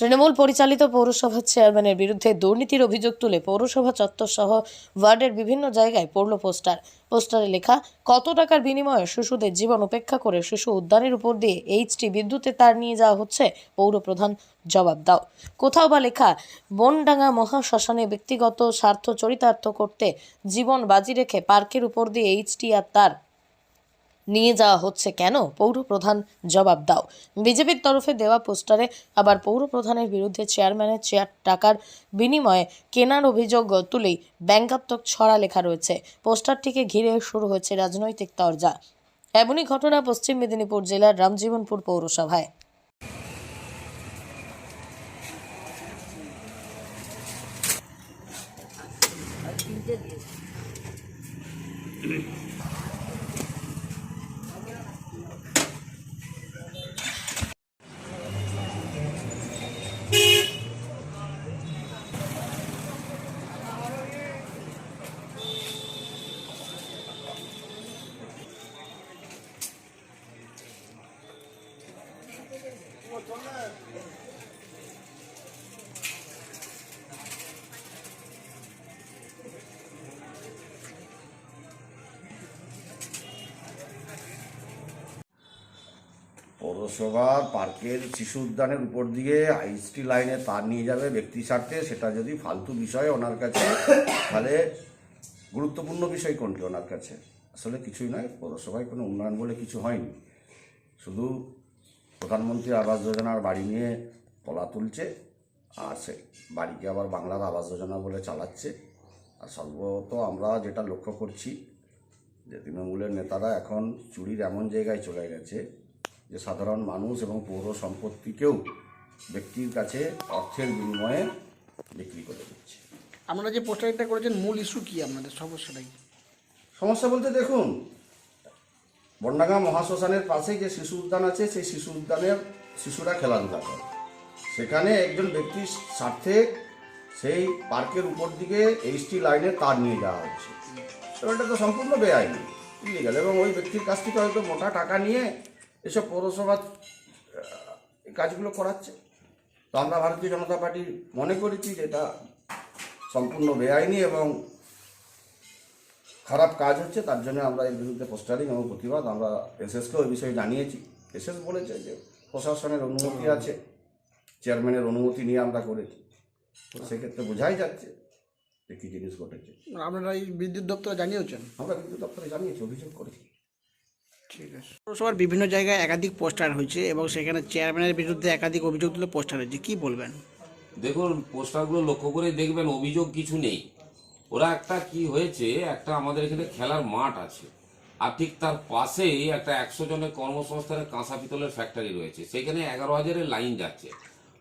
তৃণমূল পরিচালিত পৌরসভার চেয়ারম্যানের বিরুদ্ধে দুর্নীতির অভিযোগ তুলে পৌরসভা চত্বর সহ ওয়ার্ডের বিভিন্ন জায়গায় পড়ল পোস্টার। পোস্টারে লেখা, কত টাকার বিনিময়ে শিশুদের জীবন উপেক্ষা করে শিশু উদ্যানের উপর দিয়ে এইচটি বিদ্যুতে তার নিয়ে যাওয়া হচ্ছে? পৌরপ্রধান জবাব দাও। কোথাও বা লেখা, বনডাঙ্গা মহাশ্মশানে ব্যক্তিগত স্বার্থ চরিতার্থ করতে জীবন বাজি রেখে পার্কের উপর দিয়ে এইচটি আর তার নিয়ে যাওয়া হচ্ছে কেন? পৌরপ্রধান জবাব দাও। বিজেপির তরফে দেওয়া পোস্টারে আবার পৌরপ্রধানের বিরুদ্ধে চেয়ারম্যানের চেয়ার টাকার বিনিময়ে কেনার অভিযোগ তুলেই ব্যঙ্গাত্মক ছড়া লেখা রয়েছে। পোস্টারটিকে ঘিরে শুরু হয়েছে রাজনৈতিক তরজা। এমনই ঘটনা পশ্চিম মেদিনীপুর জেলার রামজীবনপুর পৌরসভায়। পৌরসভার পার্কের শিশু উদ্যানের উপর দিয়ে আইএসটি লাইনে তার নিয়ে যাবে ব্যক্তি স্বার্থে। সেটা যদি ফালতু বিষয় ওনার কাছে, তাহলে গুরুত্বপূর্ণ বিষয় কোনটি ওনার কাছে? আসলে কিছুই নয়, পৌরসভায় কোনো উন্নয়ন বলে কিছু হয়নি। শুধু প্রধানমন্ত্রী আবাস যোজনার বাড়ি নিয়ে তলা তুলছে আর সে বাড়িকে আবার বাংলার আবাস যোজনা বলে চালাচ্ছে। আর সর্বত আমরা যেটা লক্ষ্য করছি যে তৃণমূলের নেতারা এখন চুরির এমন জায়গায় চলে গেছে যে সাধারণ মানুষ এবং পৌর সম্পত্তিকেও ব্যক্তির কাছে অর্থের বিনিময়ে বিক্রি করে দিচ্ছে। আপনারা যে পোস্টারটা করেছেন মূল ইস্যু কি আপনাদের? সমস্যাটা কি? সমস্যা বলতে দেখুন বন্ডাঙ্গা মহাশ্মশানের পাশে যে শিশু উদ্যান আছে সেই শিশু উদ্যানের শিশুরা খেলাধুলা করে। সেখানে একজন ব্যক্তির স্বার্থে সেই পার্কের উপর দিকে এইচটি লাইনে তার নিয়ে যাওয়া হচ্ছে। তো এটা তো সম্পূর্ণ বেআইনি ইলিগাল এবং ওই ব্যক্তির কাছ থেকে হয়তো মোটা টাকা নিয়ে এসব পৌরসভা আহ, এই কাজগুলো করাচ্ছে। তো আমরা ভারতীয় জনতা পার্টি মনে করেছি যে এটা সম্পূর্ণ বেআইনি এবং খারাপ কাজ হচ্ছে তার জন্য আমরা এর বিরুদ্ধে পোস্টারিং এবং প্রতিবাদ আমরা এসএসকে ওই বিষয়ে জানিয়েছি। এসএস বলেছে যে প্রশাসনের অনুমতি আছে চেয়ারম্যানের অনুমতি নিয়ে আমরা করেছি। তো সেক্ষেত্রে বোঝাই যাচ্ছে যে কী জিনিস ঘটেছে। আপনারা এই বিদ্যুৎ দপ্তরে জানিয়েছেন? আমরা বিদ্যুৎ দপ্তরে জানিয়েছি অভিযোগ করেছি। ঠিক আছে। পৌরসভার বিভিন্ন জায়গায় একাধিক পোস্টার হয়েছে এবং সেখানে চেয়ারম্যানের বিরুদ্ধে একাধিক অভিযোগ তুলে পোস্টার হয়েছে। কী বলবেন? দেখুন পোস্টারগুলো লক্ষ্য করে দেখবেন অভিযোগ কিছু নেই। ওরা একটা কি হয়েছে, একটা আমাদের এখানে খেলার মাঠ আছে। আর ঠিক তার পাশেই একটা একশো জনের কর্মসংস্থানের কাঁসা পিতলের ফ্যাক্টরি রয়েছে। সেখানে এগারো হাজারের লাইন যাচ্ছে।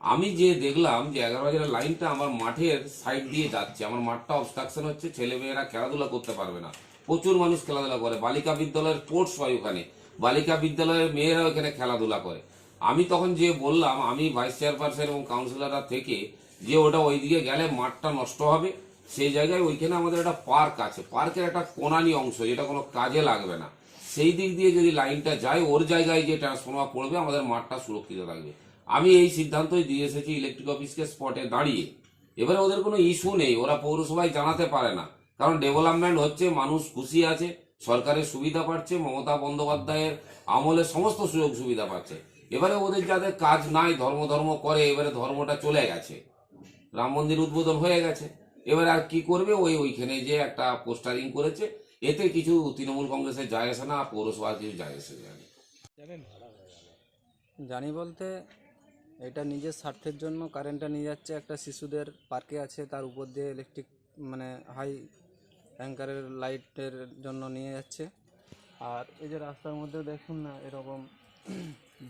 আমি যে দেখলাম যে এগারো হাজারের লাইনটা আমার মাঠের সাইড দিয়ে যাচ্ছে। আমার মাঠটা অবস্ট্রাকশন হচ্ছে ছেলে মেয়েরা খেলাধুলা করতে পারবে না। প্রচুর মানুষ খেলাধুলা করে। বালিকা বিদ্যালয়ের স্পোর্টস হয় ওখানে। বালিকা বিদ্যালয়ের মেয়েরা ওখানে খেলাধুলা করে। আমি তখন যে বললাম, আমি ভাইস চেয়ারপারসন এবং কাউন্সিলররা থেকে যে ওটা ওইদিকে গেলে মাঠটা নষ্ট হবে। সেই জায়গায় ওইখানে আমাদের একটা পার্ক আছে। পার্কের একটা কোনানি অংশ, যেটা কোনো কাজে লাগবে না। সেই দিক দিয়ে যদি লাইনটা যায়, ওর জায়গায় যে ট্রান্সফর্মার পড়বে, আমাদের মাঠটা সুরক্ষিত থাকবে। আমি এই সিদ্ধান্তই দিয়ে এসেছি ইলেকট্রিক অফিসকে স্পটে দাঁড়িয়ে। এবারে ওদের কোনো ইস্যু নেই, ওরা পৌরসভায় জানাতে পারে না। কারণ ডেভেলপমেন্ট হচ্ছে, মানুষ খুশি আছে, সরকারের সুবিধা পাচ্ছে, মমতা বন্দ্যোপাধ্যায়ের আমলে সমস্ত সুযোগ সুবিধা পাচ্ছে। এবারে ওদের যাদের কাজ নাই ধর্ম ধর্ম করে, এবারে ধর্মটা চলে গেছে। রাম মন্দির উদ্বোধন হয়ে গেছে। এবারে আর কি করবে? ওই ওইখানে যে একটা পোস্টারিং করেছে, এতে কিছু তৃণমূল কংগ্রেসের যায় আসে না, পৌরসভার কিছু যায় আসে জানি জানি বলতে এটা নিজের স্বার্থের জন্য কারেন্টটা নিয়ে যাচ্ছে একটা শিশুদের পার্কে আছে, তার উপর দিয়ে ইলেকট্রিক মানে হাই অ্যাঙ্কারের লাইটের জন্য নিয়ে যাচ্ছে। আর এই যে রাস্তার মধ্যে দেখুন না, এরকম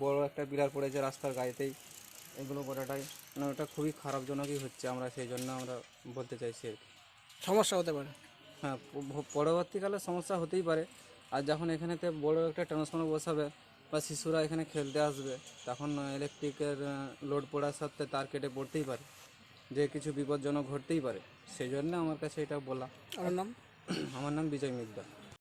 বড় একটা পিলার পড়েছে রাস্তার গায়েতেই। এগুলো করাটাই। মানে ওটা খুবই খারাপজনকই হচ্ছে আমরা সেই জন্য আমরা বলতে চাইছি আর কি। সমস্যা হতে পারে। হ্যাঁ পরবর্তীকালে সমস্যা হতেই পারে। আর যখন এখানেতে বড় একটা ট্রান্সফর্মার বসাবে বা শিশুরা এখানে খেলতে আসবে তখন ইলেকট্রিকের লোড পড়ার সাথে তার কেটে পড়তেই পারে। যে কিছু বিপজ্জনক ঘটতেই পারে। সেই জন্য আমার কাছে এটা বলা। আমার নাম? আমার নাম বিজয় মিদ্দা